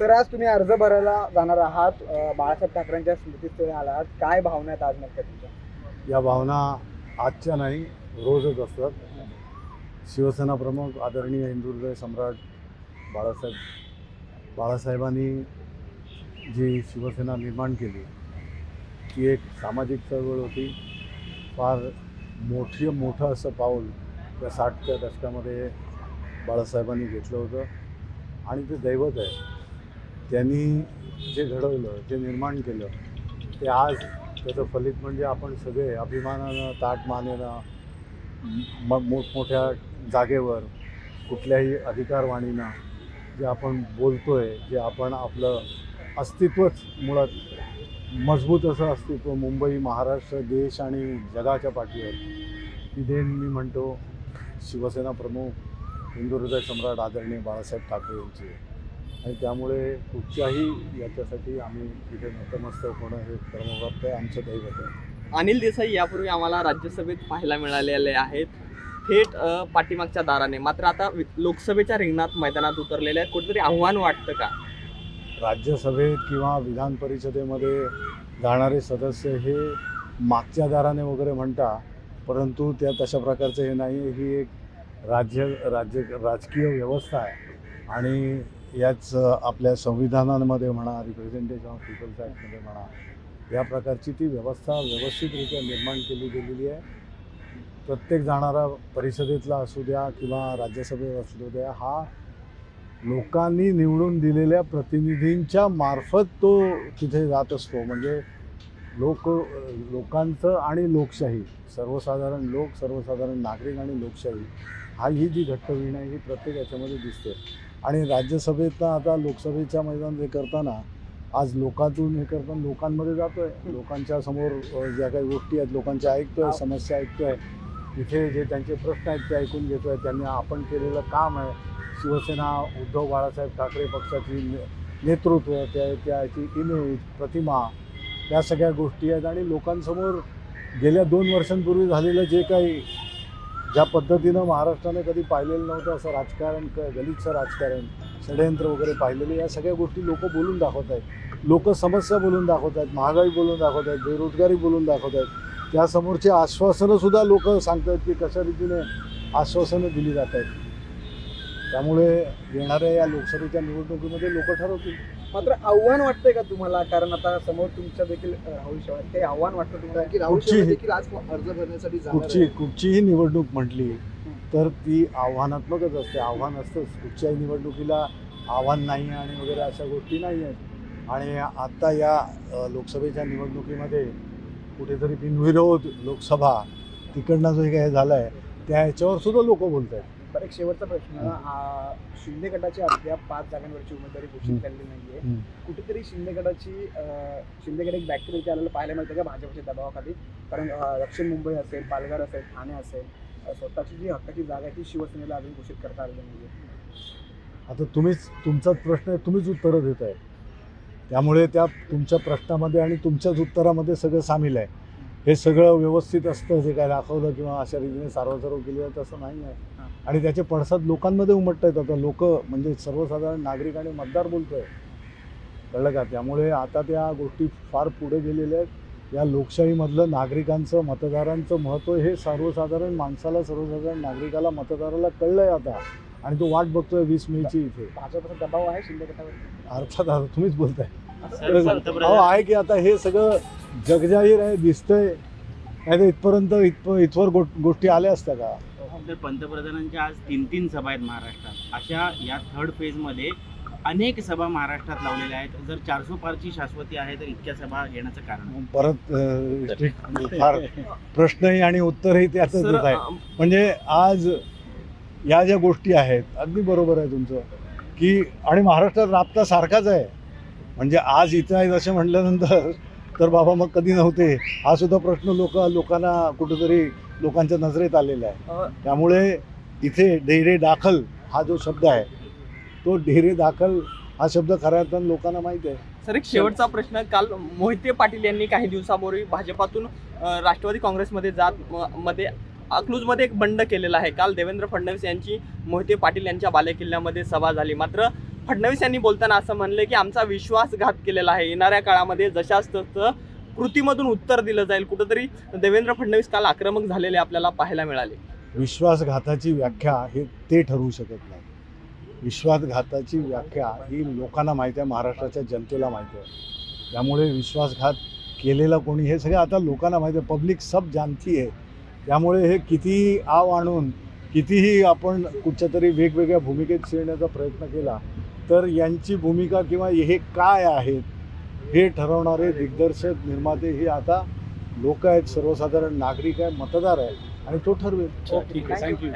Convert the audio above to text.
तर आज तुम्ही अर्ज भरायला जाणार आहात. बाळासाहेब ठाकरेंच्या स्मृतीस्थळी आला आहात काय भावना आहेत आज नक्की तुमच्या? या भावना आजच्या नाही रोजच असतात. शिवसेना प्रमुख आदरणीय हिंदुहृदय सम्राट बाळासाहेब बाळासाहेबांनी जी शिवसेना निर्माण केली ती एक सामाजिक चळवळ होती. फार मोठी मोठं असं पाऊल त्या साठच्या दशकामध्ये बाळासाहेबांनी घेतलं होतं. आणि ते दैवत आहे. त्यांनी जे घडवलं जे निर्माण केलं ते आज त्याचं फलित म्हणजे आपण सगळे अभिमानानं ताट मानेनं म मोठमोठ्या जागेवर कुठल्याही अधिकारवाणीनं जे आपण बोलतो आहे जे आपण आपलं अस्तित्वच मुळात मजबूत असं अस्तित्व मुंबई महाराष्ट्र देश आणि जगाच्या पाठीवर तिथे मी म्हणतो शिवसेना प्रमुख हिंदुहृदय सम्राट आदरणीय बाळासाहेब ठाकरे यांची आहे. आणि त्यामुळे कुठच्याही याच्यासाठी आम्ही तिथे नतमस्तक होणं हे कर्मप्राप्त आहे आमचं दैवत आहे. अनिल देसाई यापूर्वी आम्हाला राज्यसभेत पाहायला मिळालेले आहेत. थेट पाठीमागच्या दाराने. मात्र आता लोकसभेच्या रिंगणात मैदानात उतरलेले आहेत. कुठेतरी आव्हान वाटतं का? राज्यसभेत किंवा विधान परिषदेमध्ये जाणारे सदस्य हे मागच्या दाराने वगैरे म्हणता परंतु त्या तशा प्रकारचं हे नाही. ही एक राज्य राज्य राजकीय व्यवस्था आहे. आणि याच आपल्या संविधानामध्ये म्हणा रिप्रेझेंटेशन ऑफ पीपल्स ॲक्टमध्ये म्हणा या प्रकारची ती व्यवस्था व्यवस्थितरित्या निर्माण केली गेलेली आहे. प्रत्येक जाणारा परिषदेतला असू द्या किंवा राज्यसभेत असू द्या हा लोकांनी निवडून दिलेल्या प्रतिनिधींच्या मार्फत तो तिथे जात असतो. म्हणजे लोक लोकांचं आणि लोकशाही सर्वसाधारण लोक सर्वसाधारण नागरिक आणि लोकशाही हा ही जी घट्ट विण आहे ही प्रत्येक याच्यामध्ये दिसते. आणि राज्यसभेतनं आता लोकसभेच्या मैदान हे करताना आज लोकातून हे करताना लोकांमध्ये जातोय. लोकांच्या समोर ज्या काही गोष्टी आहेत लोकांच्या ऐकतोय समस्या ऐकतोय तिथे जे त्यांचे प्रश्न आहेत ते ऐकून घेतोय. त्यांनी आपण केलेलं काम आहे. शिवसेना उद्धव बाळासाहेब ठाकरे पक्षाची ने- नेतृत्व त्या त्याची इमेज प्रतिमा या सगळ्या गोष्टी आहेत. आणि लोकांसमोर गेल्या दोन वर्षांपूर्वी झालेलं जे काही ज्या पद्धतीनं महाराष्ट्राने कधी पाहिलेलं नव्हतं असं राजकारण क गलितचं राजकारण षडयंत्र वगैरे पाहिलेले या सगळ्या गोष्टी लोक बोलून दाखवत आहेत. लोक समस्या बोलून दाखवत आहेत महागाई बोलून दाखवत आहेत बेरोजगारी बोलून दाखवत आहेत. त्यासमोरची आश्वासनंसुद्धा लोक सांगतायत की कशा रीतीने आश्वासनं दिली जात आहेत. त्यामुळे येणाऱ्या या लोकसभेच्या निवडणुकीमध्ये लोक ठरवतील. मात्र आव्हान वाटतंय का तुम्हाला? कारण आता समोर तुमच्या देखील राहुल शेवाळ काही आव्हान वाटतं तुम्हाला? की राहुल शेवाळ देखील आज अर्ज भरण्यासाठी जाणार कुठची आहे. कुठचीही निवडणूक म्हटली तर ती आव्हानात्मकच असते. आव्हान असतंच. कुठच्याही निवडणुकीला आव्हान नाही आणि वगैरे अशा गोष्टी नाही आहेत. आणि आता या अ, लोकसभेच्या निवडणुकीमध्ये कुठेतरी बिनविरोध लोकसभा तिकडनं जो काही झालं आहे त्या ह्याच्यावर सुद्धा लोक बोलत आहेत बरं एक शेवटचा प्रश्न. शिंदे गटाची अद्याप पाच जागांवरची उमेदवारी घोषित. केलेली नाहीये. कुठेतरी शिंदे गटाची शिंदे गट एक बॅक्टेरिया आलेलं पाहायला मिळतं का भाजपच्या दबावाखाली? कारण दक्षिण मुंबई असेल पालघर असेल ठाणे असेल स्वतःची जी हक्काची जागा आहे ती शिवसेनेला अजून घोषित करता आलेली नाहीये. आता तुम्हीच तुमचाच प्रश्न आहे तुम्हीच उत्तरं देत आहे. त्यामुळे त्या तुमच्या प्रश्नामध्ये आणि तुमच्याच उत्तरामध्ये सगळं सामील आहे. हे सगळं व्यवस्थित असतं जे काय दाखवलं किंवा अशा रीतीने सार्वसार्व केलं तसं नाही आहे. आणि त्याचे पडसाद लोकांमध्ये उमटत आहेत आता लोक म्हणजे सर्वसाधारण नागरिक आणि मतदार बोलतोय. कळलं का? त्यामुळे आता त्या गोष्टी फार पुढे गेलेल्या आहेत. या लोकशाहीमधलं नागरिकांचं मतदारांचं महत्त्व हे सर्वसाधारण माणसाला सर्वसाधारण नागरिकाला मतदाराला कळलं आहे आता. आणि तो वाट बघतोय वीस मेची इथे. भाजपचा दबाव आहे शिंदे गटावर? अर्थात आता तुम्हीच बोलताय. अहो आहे की आता हे सगळं जगजाहीर आहे दिसतंय. नाही तर इथपर्यंत इथप इथवर गो गोष्टी आल्या असत्या का? तर पंतप्रधानांच्या आज तीन तीन सभा आहेत महाराष्ट्रात. अशा या थर्ड फेजमध्ये अनेक सभा महाराष्ट्रात लावलेल्या आहेत. जर चारसो पारची शाश्वती आहे तर इतक्या सभा येण्याचं कारण परत अं, फार प्रश्नही आणि उत्तरही सर देत आहे म्हणजे आज या ज्या गोष्टी आहेत अगदी बरोबर आहे तुमचं की आणि महाराष्ट्रात राबता सारखाच आहे. म्हणजे आज इथं आहेत असं म्हटल्यानंतर तर बाबा मग कधी नव्हते? हा सुद्धा प्रश्न लोक लोकांना कुठेतरी लोकांच्या नजरेत आलेला आहे. त्यामुळे इथे डेरे दाखल हा जो शब्द आहे तो डेरे दाखल हा शब्द खऱ्या अर्थानं लोकांना माहीत आहे. सर एक शेवटचा प्रश्न. काल मोहिते पाटील यांनी काही दिवसापूर्वी भाजपातून राष्ट्रवादी काँग्रेसमध्ये जात मध्ये अकलूजमध्ये एक बंड केलेला आहे. काल देवेंद्र फडणवीस यांची मोहिते पाटील यांच्या बालेकिल्ल्यामध्ये सभा झाली. मात्र फडणवीस यांनी बोलताना असं म्हणले की आमचा विश्वासघात केलेला आहे. येणाऱ्या काळामध्ये जशाच तसं कृतीमधून उत्तर दिलं जाईल. कुठंतरी देवेंद्र फडणवीस काल आक्रमक झालेले आपल्याला पाहायला मिळाले. विश्वासघाताची व्याख्या हे ते ठरवू शकत नाही. विश्वासघाताची व्याख्या ही लोकांना माहिती आहे महाराष्ट्राच्या जनतेला माहिती आहे. त्यामुळे विश्वासघात केलेला कोणी हे सगळं आता लोकांना माहिती आहे. पब्लिक सब जानती आहे. त्यामुळे हे कितीही आव आणून कितीही आपण कुठच्या तरी वेगवेगळ्या भूमिकेत शिरण्याचा प्रयत्न केला तर यांची भूमिका किंवा हे काय आहेत हे ठरवणारे दिग्दर्शक निर्माते हे आता लोक आहेत सर्वसाधारण नागरिक आहे मतदार आहे आणि तो ठरवेल. हो, ठीक आहे. थँक्यू